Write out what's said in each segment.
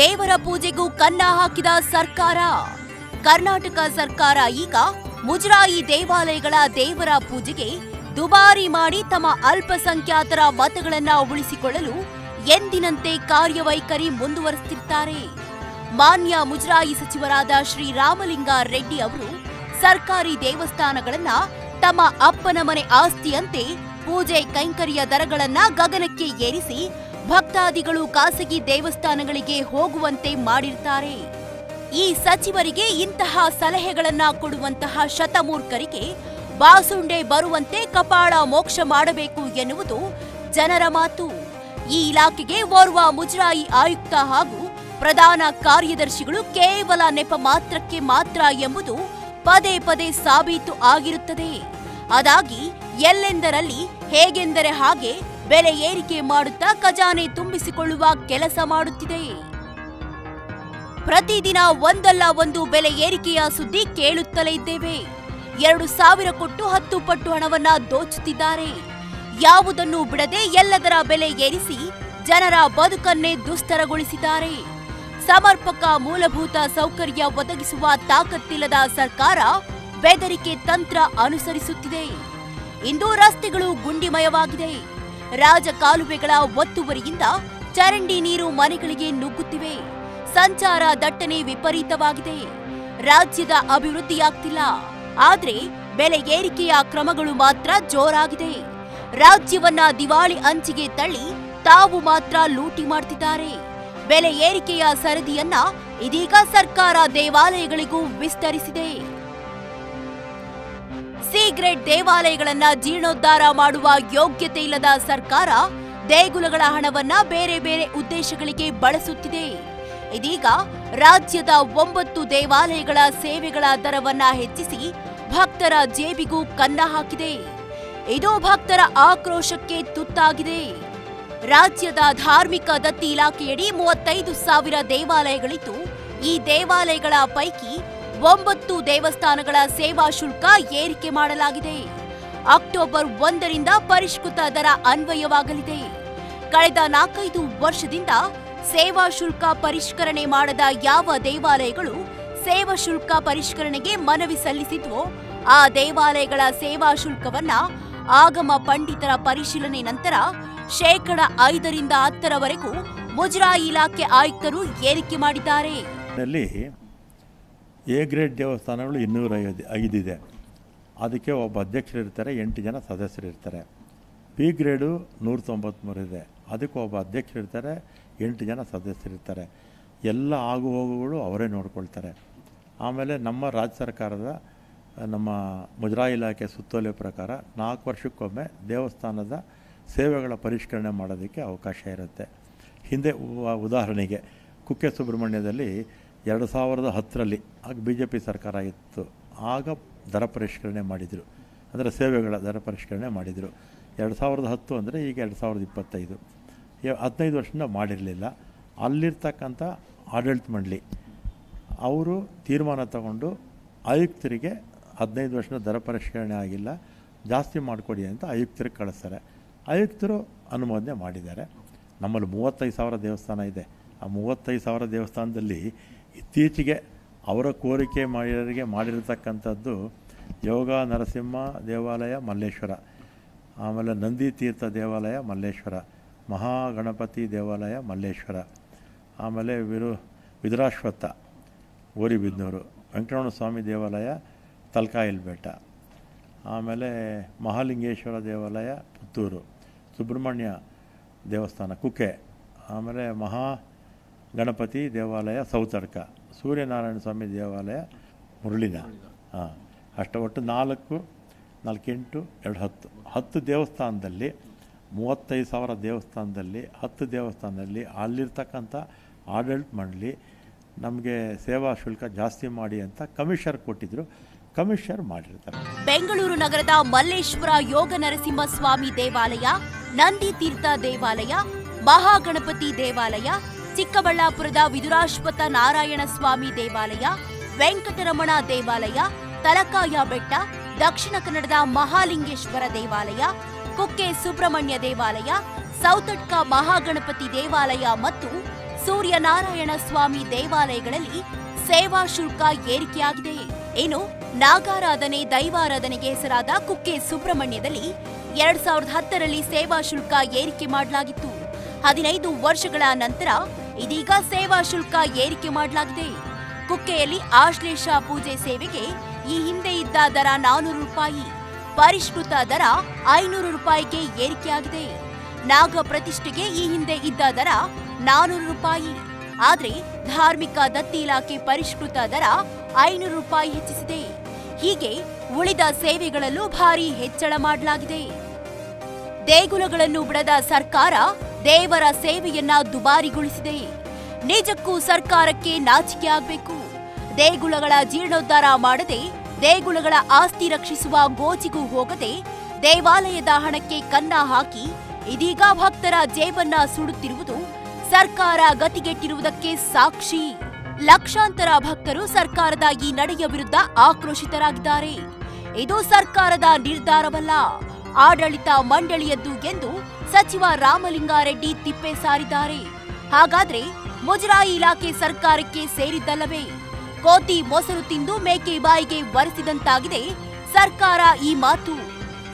ದೇವರ ಪೂಜೆಗೂ ಕನ್ನ ಹಾಕಿದ ಸರ್ಕಾರ. ಕರ್ನಾಟಕ ಸರ್ಕಾರ ಈಗ ಮುಜರಾಯಿ ದೇವಾಲಯಗಳ ದೇವರ ಪೂಜೆಗೆ ದುಬಾರಿ ಮಾಡಿ ತಮ್ಮ ಅಲ್ಪಸಂಖ್ಯಾತರ ಮತಗಳನ್ನ ಉಳಿಸಿಕೊಳ್ಳಲು ಎಂದಿನಂತೆ ಕಾರ್ಯವೈಖರಿ ಮುಂದುವರೆಸುತ್ತಿದ್ದಾರೆ. ಮಾನ್ಯ ಮುಜರಾಯಿ ಸಚಿವರಾದ ಶ್ರೀ ರಾಮಲಿಂಗ ರೆಡ್ಡಿ ಅವರು ಸರ್ಕಾರಿ ದೇವಸ್ಥಾನಗಳನ್ನ ತಮ್ಮ ಅಪ್ಪನ ಮನೆ ಆಸ್ತಿಯಂತೆ ಪೂಜೆ ಕೈಂಕರ್ಯ ದರಗಳನ್ನ ಗಗನಕ್ಕೆ ಏರಿಸಿ ಭಕ್ತಾದಿಗಳು ಖಾಸಗಿ ದೇವಸ್ಥಾನಗಳಿಗೆ ಹೋಗುವಂತೆ ಮಾಡಿರ್ತಾರೆ. ಈ ಸಚಿವರಿಗೆ ಇಂತಹ ಸಲಹೆಗಳನ್ನ ಕೊಡುವಂತಹ ಶತಮೂರ್ಖರಿಗೆ ಬಾಸುಂಡೆ ಬರುವಂತೆ ಕಪಾಳ ಮೋಕ್ಷ ಮಾಡಬೇಕು ಎನ್ನುವುದು ಜನರ ಮಾತು. ಈ ಇಲಾಖೆಗೆ ಓರ್ವ ಮುಜರಾಯಿ ಆಯುಕ್ತ ಹಾಗೂ ಪ್ರಧಾನ ಕಾರ್ಯದರ್ಶಿಗಳು ಕೇವಲ ನೆಪ ಮಾತ್ರಕ್ಕೆ ಮಾತ್ರ ಎಂಬುದು ಪದೇ ಪದೇ ಸಾಬೀತು ಆಗಿರುತ್ತದೆ. ಅದಾಗಿ ಎಲ್ಲೆಂದರಲ್ಲಿ ಹೇಗೆಂದರೆ ಹಾಗೆ ಬೆಲೆ ಏರಿಕೆ ಮಾಡುತ್ತಾ ಖಜಾನೆ ತುಂಬಿಸಿಕೊಳ್ಳುವ ಕೆಲಸ ಮಾಡುತ್ತಿದೆ. ಪ್ರತಿದಿನ ಒಂದಲ್ಲ ಒಂದು ಬೆಲೆ ಏರಿಕೆಯ ಸುದ್ದಿ ಕೇಳುತ್ತಲೇ ಇದ್ದೇವೆ. ಎರಡು ಸಾವಿರ ಕೊಟ್ಟು ಹತ್ತು ಪಟ್ಟು ಹಣವನ್ನ ದೋಚುತ್ತಿದ್ದಾರೆ. ಯಾವುದನ್ನು ಬಿಡದೆ ಎಲ್ಲದರ ಬೆಲೆ ಏರಿಸಿ ಜನರ ಬದುಕನ್ನೇ ದುಸ್ತರಗೊಳಿಸಿದ್ದಾರೆ. ಸಮರ್ಪಕ ಮೂಲಭೂತ ಸೌಕರ್ಯ ಒದಗಿಸುವ ತಾಕತ್ತಿಲ್ಲದ ಸರ್ಕಾರ ಬೆದರಿಕೆ ತಂತ್ರ ಅನುಸರಿಸುತ್ತಿದೆ. ಇಂದು ರಸ್ತೆಗಳು ಗುಂಡಿಮಯವಾಗಿದೆ. ರಾಜಕಾಲುವೆಗಳ ಒತ್ತುವರಿಯಿಂದ ಚರಂಡಿ ನೀರು ಮನೆಗಳಿಗೆ ನುಗ್ಗುತ್ತಿವೆ. ಸಂಚಾರ ದಟ್ಟಣೆ ವಿಪರೀತವಾಗಿದೆ. ರಾಜ್ಯದ ಅಭಿವೃದ್ಧಿಯಾಗ್ತಿಲ್ಲ. ಆದರೆ ಬೆಲೆ ಏರಿಕೆಯ ಕ್ರಮಗಳು ಮಾತ್ರ ಜೋರಾಗಿದೆ. ರಾಜ್ಯವನ್ನ ದಿವಾಳಿ ಅಂಚಿಗೆ ತಳ್ಳಿ ತಾವು ಮಾತ್ರ ಲೂಟಿ ಮಾಡ್ತಿದ್ದಾರೆ. ಬೆಲೆ ಏರಿಕೆಯ ಸರದಿಯನ್ನ ಇದೀಗ ಸರ್ಕಾರ ದೇವಾಲಯಗಳಿಗೂ ವಿಸ್ತರಿಸಿದೆ. ಸಿ ಗ್ರೇಡ್ ದೇವಾಲಯಗಳನ್ನ ಜೀರ್ಣೋದ್ಧಾರ ಮಾಡುವ ಯೋಗ್ಯತೆ ಇಲ್ಲದ ಸರ್ಕಾರ ದೇಗುಲಗಳ ಹಣವನ್ನ ಬೇರೆ ಬೇರೆ ಉದ್ದೇಶಗಳಿಗೆ ಬಳಸುತ್ತಿದೆ. ಇದೀಗ ರಾಜ್ಯದ ಒಂಬತ್ತು ದೇವಾಲಯಗಳ ಸೇವೆಗಳ ದರವನ್ನ ಹೆಚ್ಚಿಸಿ ಭಕ್ತರ ಜೇಬಿಗೂ ಕನ್ನ ಹಾಕಿದೆ. ಇದು ಭಕ್ತರ ಆಕ್ರೋಶಕ್ಕೆ ತುತ್ತಾಗಿದೆ. ರಾಜ್ಯದ ಧಾರ್ಮಿಕ ದತ್ತಿ ಇಲಾಖೆಯಡಿ ಮೂವತ್ತೈದು ಸಾವಿರ ದೇವಾಲಯಗಳಿದ್ದು, ಈ ದೇವಾಲಯಗಳ ಪೈಕಿ ಒಂಬತ್ತು ದೇವಸ್ಥಾನಗಳ ಸೇವಾ ಶುಲ್ಕ ಏರಿಕೆ ಮಾಡಲಾಗಿದೆ. ಅಕ್ಟೋಬರ್ ಒಂದರಿಂದ ಪರಿಷ್ಕೃತ ದರ ಅನ್ವಯವಾಗಲಿದೆ. ಕಳೆದ ನಾಲ್ಕೈದು ವರ್ಷದಿಂದ ಸೇವಾ ಶುಲ್ಕ ಪರಿಷ್ಕರಣೆ ಮಾಡದ ಯಾವ ದೇವಾಲಯಗಳು ಸೇವಾ ಶುಲ್ಕ ಪರಿಷ್ಕರಣೆಗೆ ಮನವಿ ಸಲ್ಲಿಸಿದ್ವೋ, ಆ ದೇವಾಲಯಗಳ ಸೇವಾ ಶುಲ್ಕವನ್ನ ಆಗಮ ಪಂಡಿತರ ಪರಿಶೀಲನೆ ನಂತರ ಶೇಕಡ ಐದರಿಂದ ಹತ್ತರವರೆಗೂ ಮುಜರಾಯಿ ಇಲಾಖೆ ಆಯುಕ್ತರು ಏರಿಕೆ ಮಾಡಿದ್ದಾರೆ. ಎ ಗ್ರೇಡ್ ದೇವಸ್ಥಾನಗಳು ಇನ್ನೂರ ಐದು, ಐದಿದೆ. ಅದಕ್ಕೆ ಒಬ್ಬ ಅಧ್ಯಕ್ಷರು ಇರ್ತಾರೆ ಎಂಟು ಜನ ಸದಸ್ಯರು ಇರ್ತಾರೆ ಬಿ ಗ್ರೇಡು ನೂರ ತೊಂಬತ್ತ್ಮೂರು ಇದೆ. ಅದಕ್ಕೆ ಒಬ್ಬ ಅಧ್ಯಕ್ಷರು ಇರ್ತಾರೆ ಎಂಟು ಜನ ಸದಸ್ಯರು ಇರ್ತಾರೆ ಎಲ್ಲ ಆಗು ಹೋಗುಗಳು ಅವರೇ ನೋಡ್ಕೊಳ್ತಾರೆ. ಆಮೇಲೆ ನಮ್ಮ ರಾಜ್ಯ ಸರ್ಕಾರದ, ನಮ್ಮ ಮುಜರಾಯಿ ಇಲಾಖೆ ಸುತ್ತೋಲೆ ಪ್ರಕಾರ ನಾಲ್ಕು ವರ್ಷಕ್ಕೊಮ್ಮೆ ದೇವಸ್ಥಾನದ ಸೇವೆಗಳ ಪರಿಷ್ಕರಣೆ ಮಾಡೋದಕ್ಕೆ ಅವಕಾಶ ಇರುತ್ತೆ. ಹಿಂದೆ ಉದಾಹರಣೆಗೆ ಕುಕ್ಕೆ ಸುಬ್ರಹ್ಮಣ್ಯದಲ್ಲಿ ಎರಡು ಸಾವಿರದ ಹತ್ತರಲ್ಲಿ ಆಗ ಬಿ ಜೆ ಪಿ ಸರ್ಕಾರ ಇತ್ತು. ಆಗ ದರ ಪರಿಷ್ಕರಣೆ ಮಾಡಿದರು. ಅಂದರೆ ಸೇವೆಗಳ ದರ ಪರಿಷ್ಕರಣೆ ಮಾಡಿದರು. ಎರಡು ಸಾವಿರದ ಹತ್ತು ಅಂದರೆ ಈಗ ಎರಡು ಸಾವಿರದ ಇಪ್ಪತ್ತೈದು. ಹದಿನೈದು ವರ್ಷದಿಂದ ಮಾಡಿರಲಿಲ್ಲ. ಅಲ್ಲಿರ್ತಕ್ಕಂಥ ಆಡಳಿತ ಮಂಡಳಿ ಅವರು ತೀರ್ಮಾನ ತಗೊಂಡು ಆಯುಕ್ತರಿಗೆ ಹದಿನೈದು ವರ್ಷದ ದರ ಪರಿಷ್ಕರಣೆ ಆಗಿಲ್ಲ. ಜಾಸ್ತಿ ಮಾಡಿಕೊಡಿ ಅಂತ ಆಯುಕ್ತರಿಗೆ ಕಳಿಸ್ತಾರೆ. ಆಯುಕ್ತರು ಅನುಮೋದನೆ ಮಾಡಿದ್ದಾರೆ. ನಮ್ಮಲ್ಲಿ ಮೂವತ್ತೈದು ಸಾವಿರ ದೇವಸ್ಥಾನ ಇದೆ. ಆ ಮೂವತ್ತೈದು ಸಾವಿರ ದೇವಸ್ಥಾನದಲ್ಲಿ ಇತ್ತೀಚೆಗೆ ಅವರ ಕೋರಿಕೆ ಮಾಡಿದರಿಗೆ ಮಾಡಿರತಕ್ಕಂಥದ್ದು ಯೋಗ, ನರಸಿಂಹ ದೇವಾಲಯ, ಮಲ್ಲೇಶ್ವರ. ಆಮೇಲೆ ನಂದಿ ತೀರ್ಥ ದೇವಾಲಯ, ಮಲ್ಲೇಶ್ವರ. ಮಹಾಗಣಪತಿ ದೇವಾಲಯ, ಮಲ್ಲೇಶ್ವರ. ಆಮೇಲೆ ವಿರು, ವಿದುರಾಶ್ವತ್ಥ ಗೋರಿಬಿದ್ನೂರು ವೆಂಕಟರಮಣ ಸ್ವಾಮಿ ದೇವಾಲಯ ತಲ್ಕಾಯಿಲ್ ಬೆಟ್ಟ ಆಮೇಲೆ ಮಹಾಲಿಂಗೇಶ್ವರ ದೇವಾಲಯ, ಪುತ್ತೂರು. ಸುಬ್ರಹ್ಮಣ್ಯ ದೇವಸ್ಥಾನ, ಕುಕ್ಕೆ. ಆಮೇಲೆ ಮಹಾ ಗಣಪತಿ ದೇವಾಲಯ ಸೌತಡ್ಕ ಸೂರ್ಯನಾರಾಯಣ ಸ್ವಾಮಿ ದೇವಾಲಯ ಮುರುಳಿನ. ಹಾಂ, ಅಷ್ಟು ಒಟ್ಟು ನಾಲ್ಕು, ನಾಲ್ಕೆಂಟು, ಎರಡು ಹತ್ತು. ಹತ್ತು ದೇವಸ್ಥಾನದಲ್ಲಿ, ಮೂವತ್ತೈದು ಸಾವಿರ ದೇವಸ್ಥಾನದಲ್ಲಿ, ಹತ್ತು ದೇವಸ್ಥಾನದಲ್ಲಿ ಅಲ್ಲಿರ್ತಕ್ಕಂಥ ಆಡಳಿತ ಮಂಡಳಿ ನಮಗೆ ಸೇವಾ ಶುಲ್ಕ ಜಾಸ್ತಿ ಮಾಡಿ ಅಂತ ಕಮಿಷರ್ ಕೊಟ್ಟಿದ್ರು. ಕಮಿಷರ್ ಮಾಡಿರ್ತಾರೆ. ಬೆಂಗಳೂರು ನಗರದ ಮಲ್ಲೇಶ್ವರ ಯೋಗ ನರಸಿಂಹ ಸ್ವಾಮಿ ದೇವಾಲಯ, ನಂದಿ ತೀರ್ಥ ದೇವಾಲಯ, ಮಹಾಗಣಪತಿ ದೇವಾಲಯ ಚಿಕ್ಕಬಳ್ಳಾಪುರದ ವಿದುರಾಶ್ವತ ನಾರಾಯಣ ಸ್ವಾಮಿ ದೇವಾಲಯ, ವೆಂಕಟರಮಣ ದೇವಾಲಯ, ತಲಕಾಯ ಬೆಟ್ಟ, ದಕ್ಷಿಣ ಕನ್ನಡದ ಮಹಾಲಿಂಗೇಶ್ವರ ದೇವಾಲಯ, ಕುಕ್ಕೆ ಸುಬ್ರಹ್ಮಣ್ಯ ದೇವಾಲಯ ಸೌತಟ್ಕ ಮಹಾಗಣಪತಿ ದೇವಾಲಯ ಮತ್ತು ಸೂರ್ಯನಾರಾಯಣ ಸ್ವಾಮಿ ದೇವಾಲಯಗಳಲ್ಲಿ ಸೇವಾ ಶುಲ್ಕ ಏರಿಕೆಯಾಗಿದೆ. ಇನ್ನು ನಾಗಾರಾಧನೆ, ದೈವಾರಾಧನೆಗೆ ಹೆಸರಾದ ಕುಕ್ಕೆ ಸುಬ್ರಹ್ಮಣ್ಯದಲ್ಲಿ ಎರಡ್ ಸಾವಿರದ ಹತ್ತರಲ್ಲಿ ಸೇವಾ ಶುಲ್ಕ ಏರಿಕೆ ಮಾಡಲಾಗಿತ್ತು. ಹದಿನೈದು ವರ್ಷಗಳ ನಂತರ ಇದೀಗ ಸೇವಾ ಶುಲ್ಕ ಏರಿಕೆ ಮಾಡಲಾಗಿದೆ. ಕುಕ್ಕೆಯಲ್ಲಿ ಆಶ್ಲೇಷ ಪೂಜೆ ಸೇವೆಗೆ ಈ ಹಿಂದೆ ಇದ್ದ ದರ ನಾನೂರು ರೂಪಾಯಿ, ಪರಿಷ್ಕೃತ ದರ ಐನೂರು ರೂಪಾಯಿಗೆ ಏರಿಕೆಯಾಗಿದೆ. ನಾಗ ಪ್ರತಿಷ್ಠೆಗೆ ಈ ಹಿಂದೆ ಇದ್ದ ದರ ನಾನೂರು ರೂಪಾಯಿ, ಆದರೆ ಧಾರ್ಮಿಕ ದತ್ತಿ ಇಲಾಖೆ ಪರಿಷ್ಕೃತ ದರ ಐನೂರು ರೂಪಾಯಿ ಹೆಚ್ಚಿಸಿದೆ. ಹೀಗೆ ಉಳಿದ ಸೇವೆಗಳಲ್ಲೂ ಭಾರಿ ಹೆಚ್ಚಳ ಮಾಡಲಾಗಿದೆ. ದೇಗುಲಗಳನ್ನು ಬಿಡದ ಸರ್ಕಾರ ದೇವರ ಸೇವೆಯನ್ನ ದುಬಾರಿಗೊಳಿಸಿದೆ. ನಿಜಕ್ಕೂ ಸರ್ಕಾರಕ್ಕೆ ನಾಚಿಕೆ ಆಗಬೇಕು. ದೇಗುಲಗಳ ಜೀರ್ಣೋದ್ಧಾರ ಮಾಡದೆ, ದೇಗುಲಗಳ ಆಸ್ತಿ ರಕ್ಷಿಸುವ ಗೋಜಿಗೂ ಹೋಗದೆ, ದೇವಾಲಯದ ಹಣಕ್ಕೆ ಕನ್ನ ಹಾಕಿ, ಇದೀಗ ಭಕ್ತರ ಜೇಬನ್ನ ಸುಡುತ್ತಿರುವುದು ಸರ್ಕಾರ ಗತಿಗೆಟ್ಟಿರುವುದಕ್ಕೆ ಸಾಕ್ಷಿ. ಲಕ್ಷಾಂತರ ಭಕ್ತರು ಸರ್ಕಾರದ ಈ ನಡೆಯ ವಿರುದ್ಧ ಆಕ್ರೋಶಿತರಾಗಿದ್ದಾರೆ. ಇದು ಸರ್ಕಾರದ ನಿರ್ಧಾರವಲ್ಲ. ಆಡಳಿತ ಮಂಡಳಿಯದ್ದು ಎಂದು ಸಚಿವ ರಾಮಲಿಂಗಾರೆಡ್ಡಿ ತಿಪ್ಪೆ ಸಾರಿದ್ದಾರೆ. ಹಾಗಾದ್ರೆ ಮುಜರಾಯಿ ಇಲಾಖೆ ಸರ್ಕಾರಕ್ಕೆ ಸೇರಿದ್ದಲ್ಲವೇ? ಕೋತಿ ಮೊಸರು ತಿಂದು ಮೇಕೆ ಬಾಯಿಗೆ ಒರೆಸಿದಂತಾಗಿದೆ ಸರ್ಕಾರ ಈ ಮಾತು.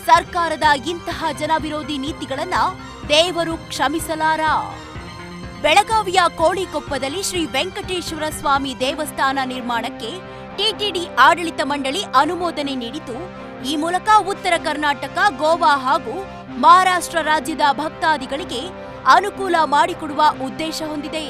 ಸರ್ಕಾರದ ಇಂತಹ ಜನವಿರೋಧಿ ನೀತಿಗಳನ್ನ ದೇವರು ಕ್ಷಮಿಸಲಾರ? ಬೆಳಗಾವಿಯ ಕೋಳಿಕೊಪ್ಪದಲ್ಲಿ ಶ್ರೀ ವೆಂಕಟೇಶ್ವರ ಸ್ವಾಮಿ ದೇವಸ್ಥಾನ ನಿರ್ಮಾಣಕ್ಕೆ ಟಿಟಿಡಿ ಆಡಳಿತ ಮಂಡಳಿ ಅನುಮೋದನೆ ನೀಡಿತು ಈ ಮೂಲಕ ಉತ್ತರ ಕರ್ನಾಟಕ, ಗೋವಾ ಹಾಗೂ ಮಹಾರಾಷ್ಟ್ರ ರಾಜ್ಯದ ಭಕ್ತಾದಿಗಳಿಗೆ ಅನುಕೂಲ ಮಾಡಿಕೊಡುವ ಉದ್ದೇಶ ಹೊಂದಿದೆ.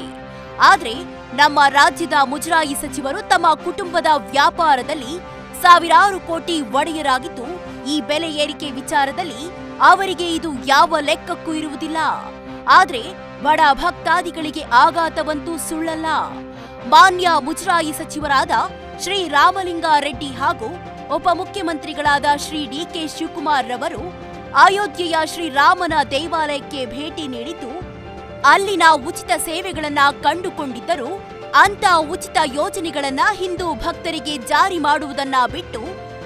ಆದರೆ ನಮ್ಮ ರಾಜ್ಯದ ಮುಜರಾಯಿ ಸಚಿವರು ತಮ್ಮ ಕುಟುಂಬದ ವ್ಯಾಪಾರದಲ್ಲಿ ಸಾವಿರಾರು ಕೋಟಿ ಒಡೆಯರಾಗಿದ್ದು, ಈ ಬೆಲೆ ಏರಿಕೆ ವಿಚಾರದಲ್ಲಿ ಅವರಿಗೆ ಇದು ಯಾವ ಲೆಕ್ಕಕ್ಕೂ ಇರುವುದಿಲ್ಲ. ಆದರೆ ಬಡ ಭಕ್ತಾದಿಗಳಿಗೆ ಆಘಾತವಂತೂ ಸುಳ್ಳಲ್ಲ. ಮಾನ್ಯ ಮುಜರಾಯಿ ಸಚಿವರಾದ ಶ್ರೀ ರಾಮಲಿಂಗಾರೆಡ್ಡಿ ಹಾಗೂ ಉಪಮುಖ್ಯಮಂತ್ರಿಗಳಾದ ಶ್ರೀ ಡಿಕೆ ಶಿವಕುಮಾರ್ ರವರು ಅಯೋಧ್ಯೆಯ ಶ್ರೀರಾಮನ ದೇವಾಲಯಕ್ಕೆ ಭೇಟಿ ನೀಡಿದ್ದು, ಅಲ್ಲಿನ ಉಚಿತ ಸೇವೆಗಳನ್ನು ಕಂಡುಕೊಂಡಿದ್ದರು ಅಂತ ಉಚಿತ ಯೋಜನೆಗಳನ್ನು ಹಿಂದೂ ಭಕ್ತರಿಗೆ ಜಾರಿ ಮಾಡುವುದನ್ನ ಬಿಟ್ಟು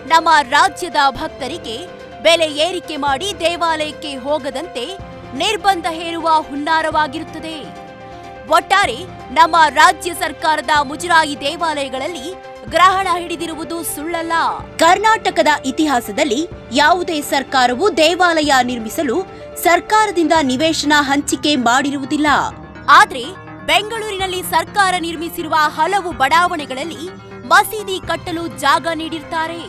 ನಮ್ಮ ರಾಜ್ಯದ ಭಕ್ತರಿಗೆ ಬೆಲೆ ಏರಿಕೆ ಮಾಡಿ ದೇವಾಲಯಕ್ಕೆ ಹೋಗದಂತೆ ನಿರ್ಬಂಧ ಹೇರುವ ಹುನ್ನಾರವಾಗಿರುತ್ತದೆ. ಒಟ್ಟಾರೆ ನಮ್ಮ ರಾಜ್ಯ ಸರ್ಕಾರದ ಮುಜರಾಯಿ ದೇವಾಲಯಗಳಲ್ಲಿ ಗ್ರಹಣ ಹಿಡಿದಿರುವುದು ಸುಳ್ಳಲ್ಲ. ಕರ್ನಾಟಕದ ಇತಿಹಾಸದಲ್ಲಿ ಯಾವುದೇ ಸರ್ಕಾರವು ದೇವಾಲಯ ನಿರ್ಮಿಸಲು ಸರ್ಕಾರದಿಂದ ನಿವೇಶನ ಹಂಚಿಕೆ ಮಾಡಿರುವುದಿಲ್ಲ. ಆದ್ರೆ ಬೆಂಗಳೂರಿನಲ್ಲಿ ಸರ್ಕಾರ ನಿರ್ಮಿಸಿರುವ ಹಲವು ಬಡಾವಣೆಗಳಲ್ಲಿ ಮಸೀದಿ ಕಟ್ಟಲು ಜಾಗ ನೀಡಿರ್ತಾರೆ.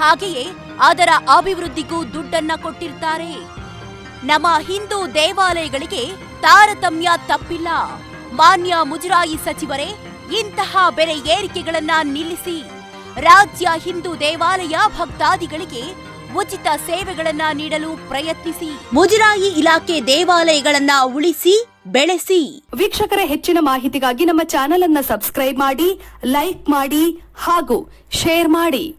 ಹಾಗೆಯೇ ಅದರ ಅಭಿವೃದ್ಧಿಗೂ ದುಡ್ಡನ್ನ ಕೊಟ್ಟಿರ್ತಾರೆ. ನಮ್ಮ ಹಿಂದೂ ದೇವಾಲಯಗಳಿಗೆ ತಾರತಮ್ಯ ತಪ್ಪಿಲ್ಲ. ಮಾನ್ಯ ಮುಜರಾಯಿ ಸಚಿವರೇ ಇಂತಹ ಬೆಲೆ ಏರಿಕೆಗಳನ್ನ ನಿಲ್ಲಿಸಿ ರಾಜ್ಯ, ಹಿಂದೂ ದೇವಾಲಯ ಭಕ್ತಾದಿಗಳಿಗೆ ಉಚಿತ ಸೇವೆಗಳನ್ನ ನೀಡಲು ಪ್ರಯತ್ನಿಸಿ. ಮುಜರಾಯಿ ಇಲಾಖೆ ದೇವಾಲಯಗಳನ್ನ ಉಳಿಸಿ, ಬೆಳೆಸಿ. ವೀಕ್ಷಕರ, ಹೆಚ್ಚಿನ ಮಾಹಿತಿಗಾಗಿ ನಮ್ಮ ಚಾನೆಲ್ ಅನ್ನ ಸಬ್ಸ್ಕ್ರೈಬ್ ಮಾಡಿ, ಲೈಕ್ ಮಾಡಿ ಹಾಗೂ ಶೇರ್ ಮಾಡಿ.